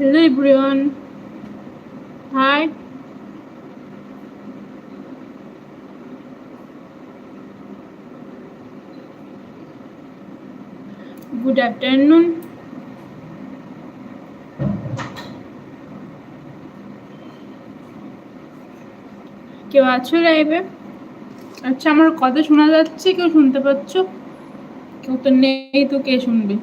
Hello, everyone. Hi. Good afternoon. কেউ আছো লাইভে আচ্ছা আমার কথা শোনা যাচ্ছে, কেউ শুনতে পাচ্ছ কেউ তো নেই তো কে শুনবে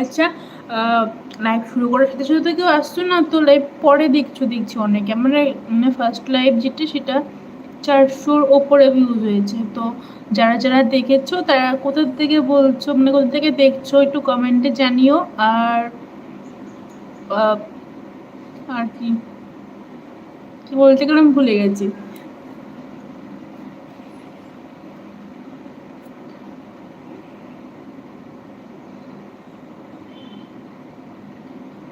আচ্ছা লাইভ শুরু করার সাথে সাথে কেউ আসছো না, তো লাইভ পরে দেখছ, দেখছি অনেকে। মানে মানে ফার্স্ট লাইভ যেটা, সেটা চারশোর ওপরে ভিউজ হয়েছে। তো যারা যারা দেখেছ, তারা কোথা থেকে বলছো মানে কোথা থেকে দেখছ, একটু কমেন্টে জানিও। আর আর কি বলতে গেলাম, ভুলে গেছি।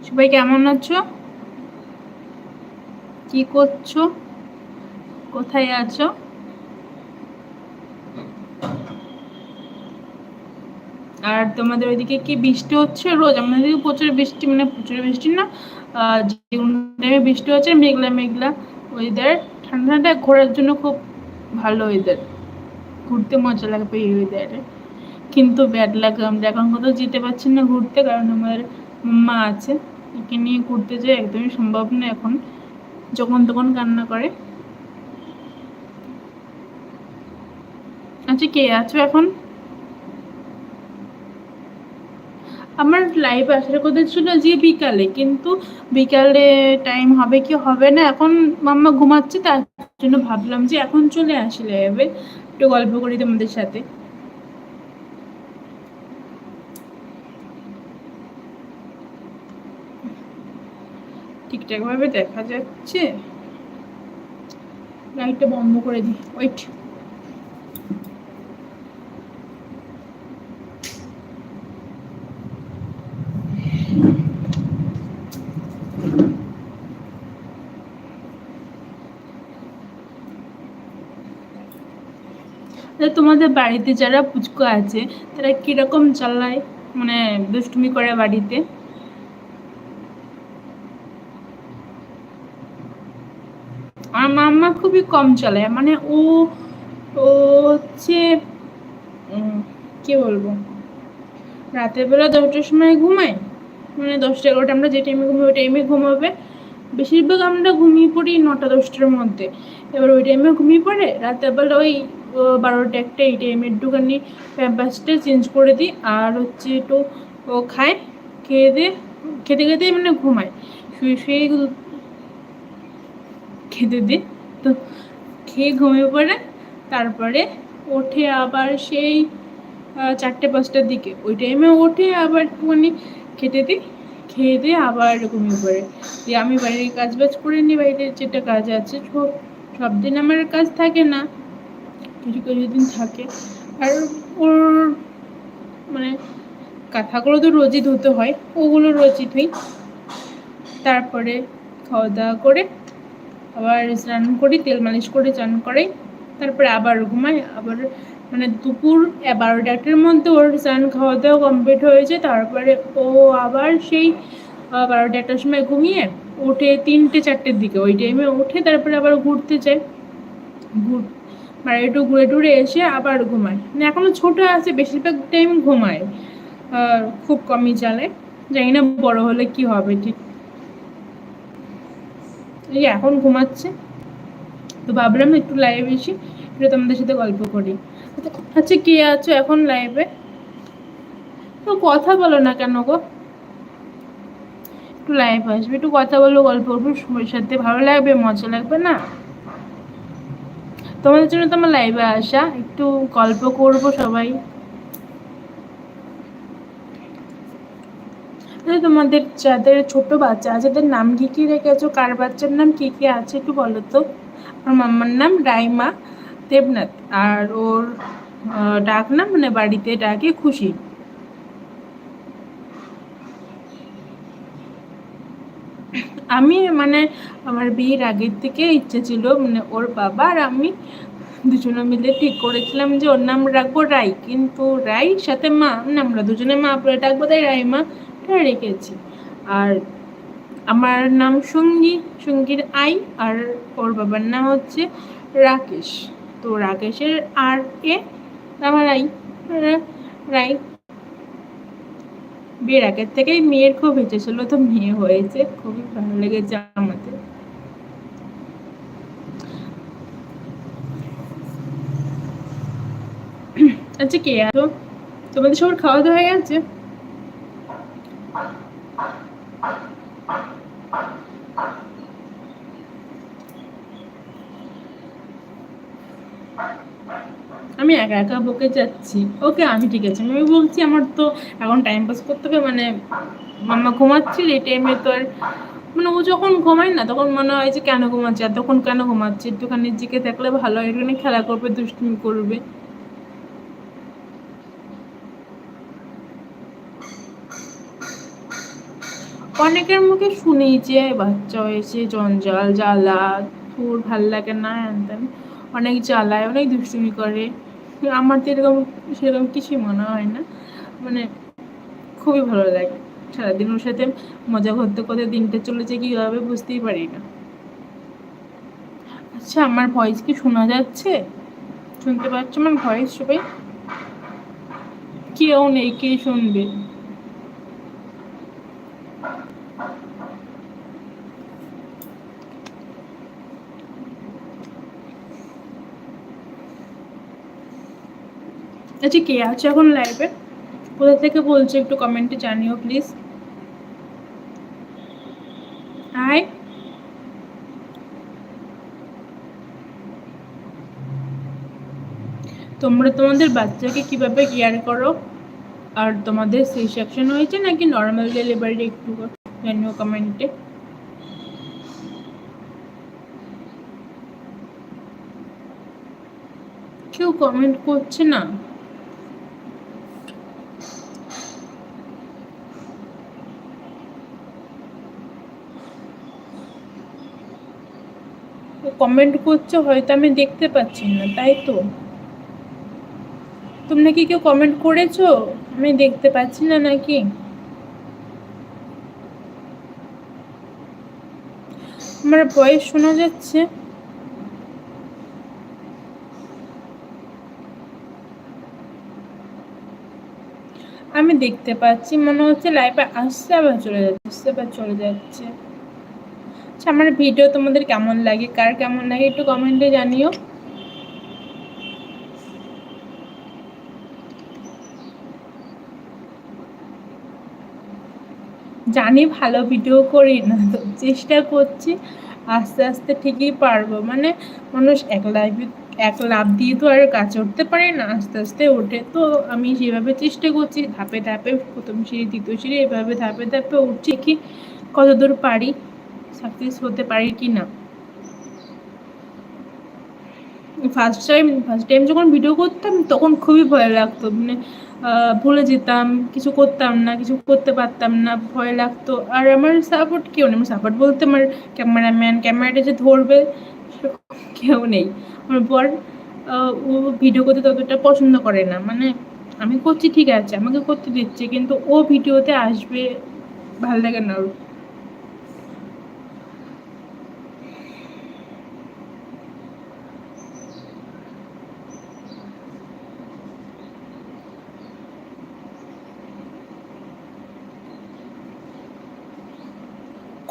সবাই কেমন আছো? কি করছ? কোথায় আছো? আর তোমাদের ওইদিকে কি বৃষ্টি হচ্ছে রোজ? আমাদের প্রচুর বৃষ্টি মানে প্রচুর বৃষ্টি না টাইমে বৃষ্টি হচ্ছে, মেঘলা মেঘলা ওয়েদার ঠান্ডা ঠান্ডা, ঘোরার জন্য খুব ভালো ওয়েদার ঘুরতে মজা লাগবে এই ওয়েদারে কিন্তু ব্যাড লাগে আমরা এখন কোথাও যেতে পারছি না ঘুরতে, কারণ আমার মা আছে। একে নিয়ে ঘুরতে যাই একদমই সম্ভব না এখন, যখন তখন কান্না করে। আচ্ছা কে আছো এখন? আমার লাইভ আসার কথা ছিল যে বিকালে, কিন্তু বিকালে টাইম হবে কি হবে না, এখন মাম্মা ঘুমাচ্ছে, তার জন্য ভাবলাম যে এখন চলে আসি একটু গল্প করি তোমাদের সাথে। ঠিকঠাকভাবে দেখা যাচ্ছে। লাইটটা বন্ধ করে দিই। ওয়েট তোমাদের বাড়িতে যারা পুচকো আছে, তারা কীরকম চালায়? মানে দুষ্টুমি করে বাড়িতে আমার মাম্মা খুবই কম চালায় মানে ও ও হচ্ছে কি বলব? রাতের বেলা দশটার সময় ঘুমায় মানে দশটা এগারোটা, আমরা যে টাইমে ঘুমাই ওই টাইমে ঘুমাবে। বেশিরভাগ আমরা ঘুমিয়ে পড়ি নটা, দশটার মধ্যে। এবার ওই টাইমে ঘুমিয়ে পড়ে, রাতের বেলা ওই বারোটা একটা এই টাইমে একটুখানি প্যাম্পাসটা চেঞ্জ করে দিই, আর হচ্ছে একটু ও খায়, খেয়ে দিয়ে, খেতে খেতে মানে ঘুমায়। শুয়ে শুয়ে খেতে দিই। তো খেয়ে ঘুমিয়ে পড়ে। তারপরে ওঠে আবার সেই চারটে পাঁচটার দিকে। ওই টাইমে ওঠে আবার একটুখানি খেতে দিই। খেয়ে দিয়ে আবার ঘুমিয়ে পড়ে। দিয়ে আমি বাড়ির কাজ বাজ করে নিই। বাইরের যেটা কাজ আছে সব সব দিন আমার কাজ থাকে না। কিছু কিছু দিন থাকে। আর ওর মানে কাঁথাগুলো তো রোজই ধুতে হয়। ওগুলো রোজই ধুই। তারপরে খাওয়া দাওয়া করে আবার স্নান করি, তেল মালিশ করে চান করে, তারপরে আবার ঘুমাই, আবার মানে দুপুর বারোটা মধ্যে ওর স্নান খাওয়া দাওয়া কমপ্লিট হয়েছে তারপরে ও আবার সেই বারোটা একটার সময় ঘুমিয়ে ওঠে তিনটে, চারটের দিকে ওই টাইমে ওঠে তারপরে আবার ঘুরতে যায়। ঘুর মানে একটু ঘুরে টুরে এসে আবার ঘুমায়। মানে এখনও ছোটো আছে, বেশিরভাগ টাইম ঘুমায় খুব কমই চালে। জানি না বড় হলে কি হবে ঠিক। এই এখন ঘুমাচ্ছে। তো ভাবলাম একটু লাইভে এসি একটু তোমাদের সাথে গল্প করি। আচ্ছা কে আছো এখন লাইভে তো কথা বলো না কেন গো? একটু লাইভ আসবে, একটু কথা বলো, গল্প করব, সবার সাথে। ভালো লাগবে, মজা লাগবে না? তোমাদের জন্য তো আমার লাইভে আসা। একটু গল্প করব সবাই। তোমাদের যাদের ছোট বাচ্চা আছে তাদের নাম কি কি রেখেছো, কার বাচ্চার নাম কি কি আছে একটু বলো তো? আমার মাম্মার নাম রাইমা দেবনাথ, আর ওর ডাক নাম মানে বাড়িতে ডাকে খুশি। আমি মানে আমার বিয়ের আগের থেকে ইচ্ছে ছিল মানে ওর বাবা আর আমি দুজনে মিলে ঠিক করেছিলাম যে ওর নাম রাখব রাই, কিন্তু রাই সাথে মা মানে আমরা দুজনে মা বলে ডাকবো তাই রাই মা রেখেছি। আর আমার নাম সঙ্গী, সঙ্গীর আই, আর ওর বাবার নাম হচ্ছে রাকেশ। তো রাকেশের আর এ, আমার আই। রাই বিয়ের আগের থেকেই মেয়ের খুব ইচ্ছে ছিল তো মেয়ে হয়েছে। খুবই ভালো লেগেছে আমাদের। আচ্ছা কে আছো তোমাদের সবার খাওয়া দাওয়া হয়ে গেছে? আমি একা একা বকে যাচ্ছি। ওকে, আমি ঠিক আছে। আমি বলছি, আমার তো এখন টাইম পাস করতে হবে মানে মাম্মা ঘুমাচ্ছিল এই টাইমে তো আর মানে ও যখন ঘুমায় না, তখন মনে হয় যে কেন ঘুমাচ্ছে, আর তখন কেন ঘুমাচ্ছে? একটুখানি জিকে থাকলে ভালো হয়, একটুখানি খেলা করবে, দুষ্টুমি করবে। অনেকের মুখে যে বাচ্চা হয়েছে, জঞ্জাল, জ্বালা, তোর ভালো লাগে না তেন অনেক জ্বালায়, অনেক দুষ্টুমি করে। আমার তো এরকম, সেরকম কিছুই মনে হয় না। মানে খুবই ভালো লাগে। সারাদিন ওর সাথে মজা করতে করতে দিনটা চলেছে, কীভাবে বুঝতেই পারি না। আচ্ছা আমার ভয়েস কি শোনা যাচ্ছে? শুনতে পাচ্ছ? আমার ভয়েস সবাই? কেউ নেই, কে শুনবে? আচ্ছা কে আছে এখন লাইভে কোথা থেকে বলছো একটু কমেন্টে জানিও প্লিজ হাই তোমরা তোমাদের বাচ্চাকে কীভাবে কেয়ার করো? আর তোমাদের সি সেকশন হয়েছে নাকি নর্মাল ডেলিভারি একটু জানিও কমেন্টে কেউ কমেন্ট করছে না। কমেন্ট করছ, হয়তো আমি দেখতে পাচ্ছি না, তাই তো? তোমরা কি কেউ কমেন্ট করেছ? আমি দেখতে পাচ্ছি না নাকি? আমার বয়স শোনা যাচ্ছে। আমি দেখতে পাচ্ছি, মনে হচ্ছে লাইভে আসছে, আবার চলে যাচ্ছে আসছে আবার চলে যাচ্ছে। আচ্ছা আমার ভিডিও তোমাদের কেমন লাগে? কার কেমন লাগে একটু কমেন্টে জানিও। জানি ভালো ভিডিও করি না, তো চেষ্টা করছি। আস্তে আস্তে ঠিকই পারব। মানে মানুষ এক লাইফে এক লাভ দিয়ে তো আর কাজ উঠতে পারে না, আস্তে আস্তে ওঠে। তো আমি সেভাবে চেষ্টা করছি, ধাপে ধাপে, প্রথম সিঁড়ি, দ্বিতীয় সিঁড়ি, এভাবে ধাপে ধাপে উঠছি কি কতদূর পারি। সাকসেস হতে পারি কি না? ফার্স্ট টাইম ফার্স্ট টাইম যখন ভিডিও করতাম, তখন খুবই ভয় লাগতো। মানে ভুলে যেতাম, কিছু করতাম না, কিছু করতে পারতাম না, ভয় লাগতো। আর আমার সাপোর্ট কেউ নেই। আমার সাপোর্ট বলতে আমার ক্যামেরাম্যান ক্যামেরাটা যে ধরবে কেউ নেই। আমার বর ও ভিডিও করতে ততটা পছন্দ করে না। মানে আমি করছি, ঠিক আছে, আমাকে করতে দিচ্ছে, কিন্তু ও ভিডিওতে আসবে, ভালো লাগে না ওর।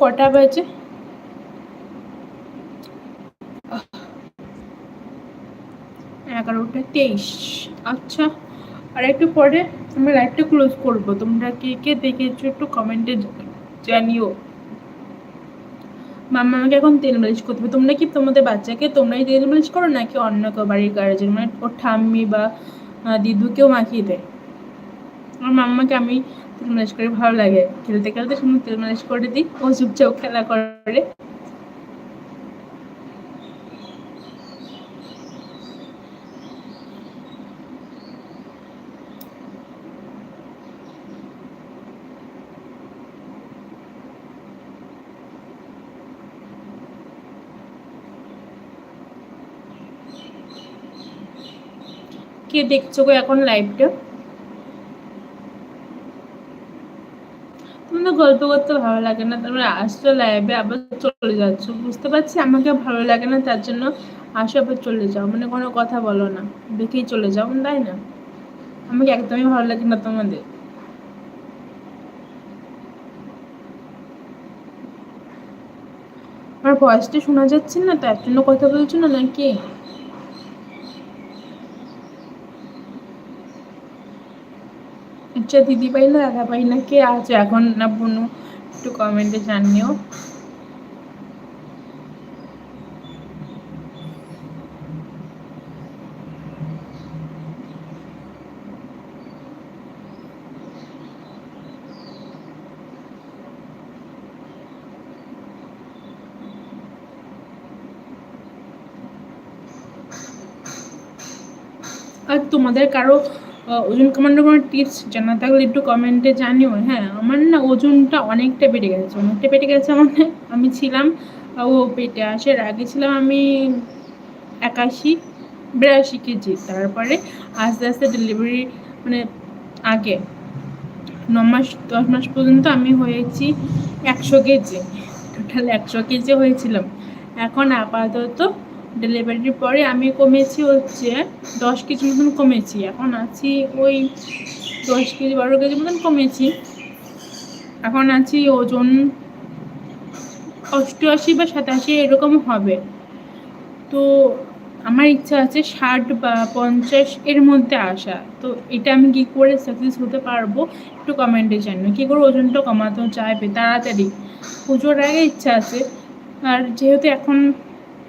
কটা বাজে? এগারোটা তেইশ। আচ্ছা আর একটু পরে আমি লাইভটা ক্লোজ করব। তোমরা কে কে দেখেছ একটু কমেন্টে জানিও। মাম্মা আমাকে এখন তেল মালিশ করতে হবে। তোমরা কি তোমাদের বাচ্চাকে তোমরাই তেল মালিশ করো নাকি অন্য কেউ বাড়ির গার্জেন মানে ওর ঠাম্মি বা দিদুকেও মাখিয়ে দেয়। আমার মাম্মাকে আমি তেল মালিশ করে, ভালো লাগে। খেলতে খেলতে শুধু তেল মালিশ করে দিই ও চুপচাপ খেলা করে। কে দেখছ গো এখন লাইভটা তোমাদের গল্প করতে ভালো লাগে না। তোমরা আসছো লাইভে আবার চলে যাচ্ছ। বুঝতে পারছি আমাকে ভালো লাগে না, তার জন্য আসো আবার চলে যাও। মানে কোনো কথা বলো না। দেখেই চলে যাও তাই না? আমাকে একদমই ভালো লাগে না তোমাদের। আমার ভয়েসটা শোনা যাচ্ছে না তার জন্য কথা বলছো না নাকি? আচ্ছা দিদি পাই না দাদা পাই না কে আছে এখন না বোনু, একটু কমেন্টে জানিও। আর তোমাদের কারও ওজন কমানোর কোনো টিপস জানা থাকলে একটু কমেন্টে জানিও। হ্যাঁ আমার না ওজনটা অনেকটা বেড়ে গেছে। অনেকটা বেড়ে গেছে মানে আমি ছিলাম, ও পেটে আসার আগে ছিলাম আমি একাশি, বিরাশি কেজি। তারপরে আস্তে আস্তে ডেলিভারি মানে আগে ন মাস, দশ মাস পর্যন্ত আমি হয়েছি একশো কেজি। টোটাল একশো কেজি হয়েছিলাম। এখন আপাতত ডেলিভারির পরে আমি কমেছি হচ্ছে দশ কেজি মতন কমেছি। এখন আছি ওই দশ কেজি, বারো কেজি মতন কমেছি। এখন আছি ওজন অষ্টআশি বা সাতাশি, এরকম হবে। তো আমার ইচ্ছা আছে ষাট বা পঞ্চাশ এর মধ্যে আসা। তো এটা আমি কী করে সাকসেস হতে পারব একটু কমেন্টে জানিও। কী করে ওজনটা কমাতে চাইবে তাড়াতাড়ি? পুজোর আগে ইচ্ছা আছে। আর যেহেতু এখন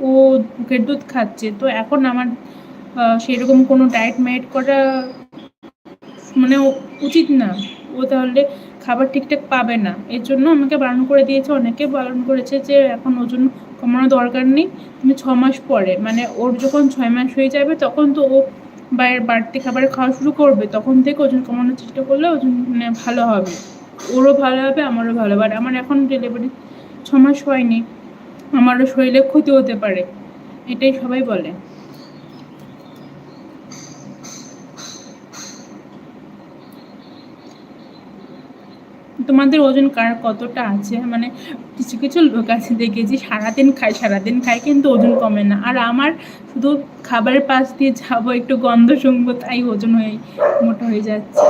ও বুকের দুধ খাচ্ছে। তো এখন আমার সেরকম কোনো ডায়েট মায়েট করা মানে উচিত না। ও তাহলে খাবার ঠিকঠাক পাবে না। এর জন্য আমাকে বারণ করে দিয়েছে, অনেকে বারণ করেছে যে এখন ওজন কমানো দরকার নেই, তুমি ছ মাস পরে মানে ওর যখন ছয় মাস হয়ে যাবে তখন তো ও বাইরের বাড়তি খাবার খাওয়া শুরু করবে, তখন থেকে ওজন কমানোর চেষ্টা করলে ওজন মানে ভালো হবে। ওরও ভালো হবে, আমারও ভালো হবে। আর আমার এখন ডেলিভারি ছ মাস হয়নি। আমারও শরীরে ক্ষতি হতে পারে, এটাই সবাই বলে। তোমাদের ওজন কার কতটা আছে? মানে কিছু কিছু লোক আছে দেখেছি, সারাদিন খায় সারাদিন খায়, কিন্তু ওজন কমে না। আর আমার শুধু খাবারের পাশ দিয়ে যাব, একটু গন্ধ শুনব, তাই ওজন হয়ে, মোটা হয়ে যাচ্ছে।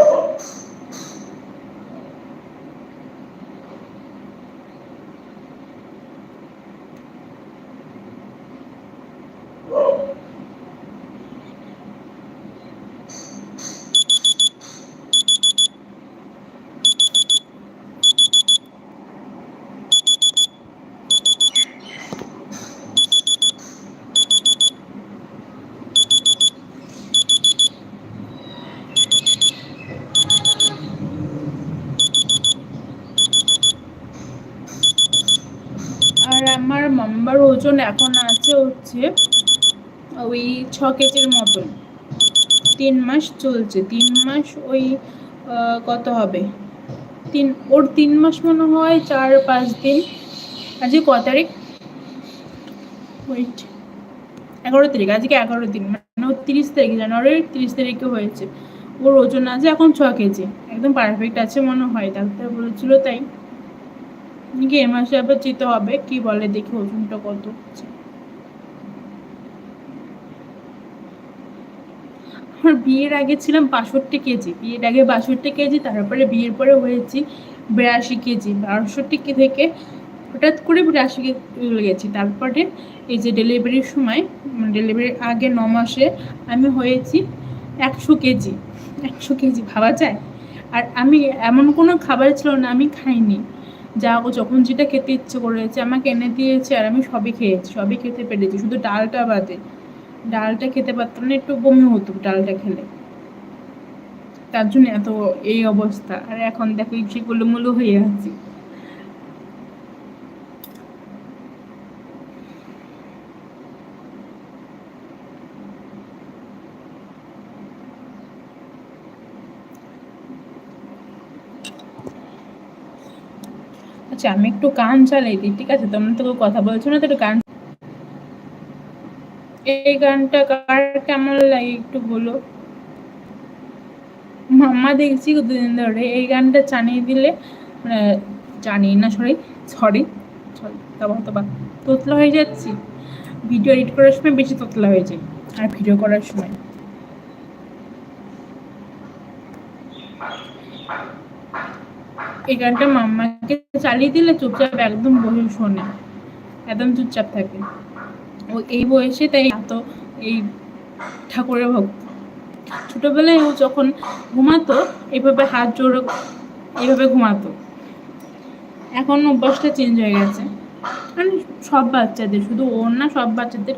আর আমার মাম্বার ওজন এখন আছে হচ্ছে ওই ছ কেজির মতন। তিন মাস চলছে। তিন মাস ওই কত হবে? তিন, ওর তিন মাস মনে হয় চার, পাঁচ দিন। আজকে ক তারিখ? ওয়েট এগারো তারিখ। আজকে এগারো দিন। মানে তিরিশ তারিখ, জানুয়ারির তিরিশ তারিখে হয়েছে। ওর ওজন আছে এখন ছ কেজি। একদম পারফেক্ট আছে মনে হয়। ডাক্তার বলেছিল তাই। নাকি এ মাসে আবার যেতে হবে, কি বলে দেখি ওজনটা কত হচ্ছে। আমার বিয়ের আগে ছিলাম বাষট্টি কেজি, বিয়ের আগে বাষট্টি কেজি, তারপরে বিয়ের পরে হয়েছি বিরাশি কেজি। বাষট্টি থেকে হঠাৎ করে বিরাশি কেজি গেছি। তারপরে এই যে ডেলিভারির সময় ডেলিভারির আগে ন মাসে আমি হয়েছি একশো কেজি। একশো কেজি, ভাবা যায়? আর আমি এমন কোনো খাবার ছিল না, আমি খাইনি। যা যখন যেটা খেতে ইচ্ছে করেছে, আমাকে এনে দিয়েছে আর আমি সবই খেয়েছি, সবই খেতে পেরেছি। শুধু ডালটা বাদে, ডালটা খেতে পারতাম না, একটু বমি হতো ডালটা খেলে। তার জন্য এত এই অবস্থা। আর এখন দেখো ইচ্ছে গুলো মুলো হয়ে আছি। আচ্ছা আমি একটু কান চালাই দিই, ঠিক আছে? তোমরা তো কথা বলছো না, তো একটু এই গানটা কার কেমন লাগে একটু বলো? মাম্মা দেখছি দুদিন ধরে, এই গানটা চানিয়ে দিলে মানে জানি না সরি সরি সরি তবা তবা তোতলা হয়ে যাচ্ছি। ভিডিও এডিট করার সময় বেশি তোতলা হয়ে যায়, আর ভিডিও করার সময় এই মাম্মাকে চালিয়ে দিলে চুপচাপ একদম বসে শোনে, একদম চুপচাপ থাকে। ও এই বয়সে তাই এত এই ঠাকুরের ভক্ত। ছোটবেলায় ও যখন ঘুমাতো হাত ঘুমাতো। এখন অভ্যাসটা চেঞ্জ হয়ে গেছে। মানে সব বাচ্চাদের, শুধু ওর না, সব বাচ্চাদের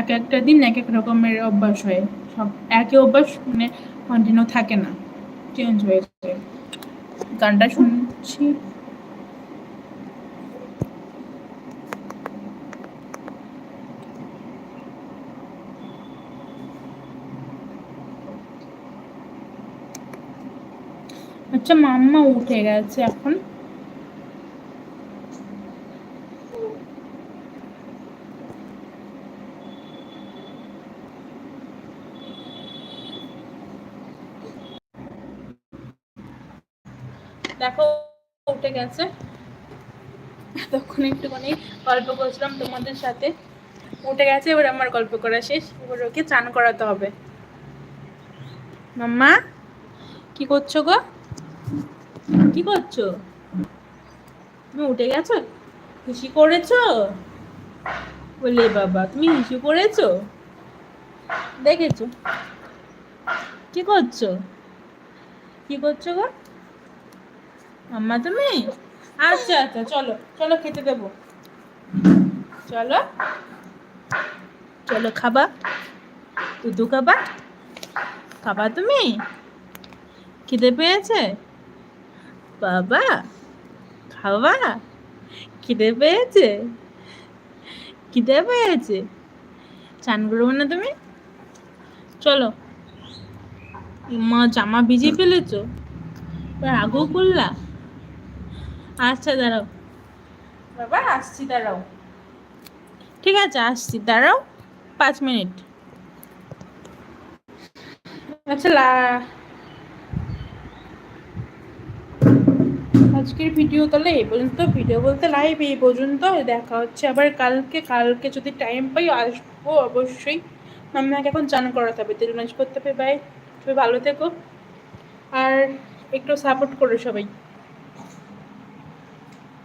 এক একটা দিন এক এক রকমের অভ্যাস হয়। সব একই অভ্যাস মানে কন্টিনিউ থাকে না চেঞ্জ হয়ে গানটা শুনছি। আচ্ছা মাম্মা উঠে গেছে এখন। দেখো, উঠে গেছে। তখন একটুখানি গল্প করছিলাম তোমাদের সাথে। উঠে গেছে, এবার আমার গল্প করা শেষ। এবার ওকে চান করাতে হবে। মাম্মা, কি করছ গো? কি করছ? তুমি উঠে গেছো? খুশি করেছ? বলে বাবা, তুমি হিসু করেছ? দেখেছ। কি করছ? কি করছ গো? আম্মা তুমি? আচ্ছা আচ্ছা চলো চলো খেতে দেবো। চলো চলো খাবা। দুধু খাবা। খাবা তুমি? খিদে পেয়েছে? বাবা, খাবা? খিদে পেয়েছে? খিদে পেয়েছে? চান করব না তুমি? চলো। মা জামা ভিজিয়ে ফেলেছো। এবার আগেও করলা। আচ্ছা দাঁড়াও। বাবা আসছি দাঁড়াও। ঠিক আছে আসছি দাঁড়াও পাঁচ মিনিট। আচ্ছা আজকের ভিডিও তাহলে এই পর্যন্ত। ভিডিও বলতে লাইভ এই পর্যন্ত। দেখা হচ্ছে আবার কালকে। কালকে যদি টাইম পাই আসব অবশ্যই। আমাকে এখন চান করাতে হবে। তেল করতে হবে। বাই তুমি ভালো থেকো। আর একটু সাপোর্ট করো সবাই।